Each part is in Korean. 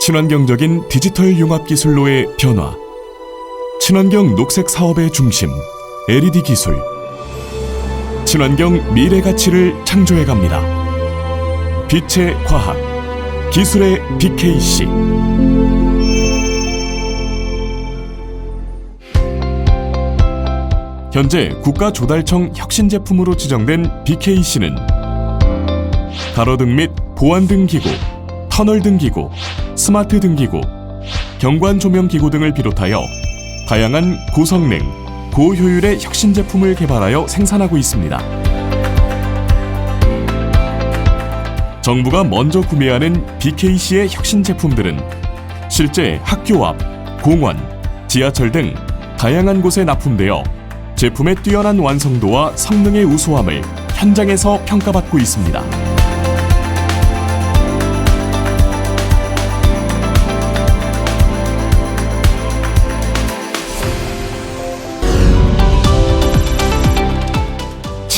친환경적인 디지털 융합 기술로의 변화. 친환경 녹색 사업의 중심. LED 기술. 친환경 미래 가치를 창조해 갑니다. 빛의 과학. 기술의 BKC. 현재 국가조달청 혁신 제품으로 지정된 BKC는 가로등 및 보안 등 기구, 터널 등 기구, 스마트 등 기구, 경관 조명 기구 등을 비롯하여 다양한 고성능, 고효율의 혁신 제품을 개발하여 생산하고 있습니다. 정부가 먼저 구매하는 BKC의 혁신 제품들은 실제 학교 앞, 공원, 지하철 등 다양한 곳에 납품되어 제품의 뛰어난 완성도와 성능의 우수함을 현장에서 평가받고 있습니다.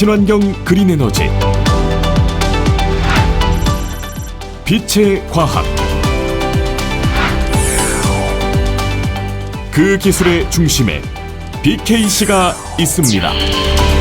친환경 그린 에너지 빛의 과학 그 기술의 중심에 BKC가 있습니다.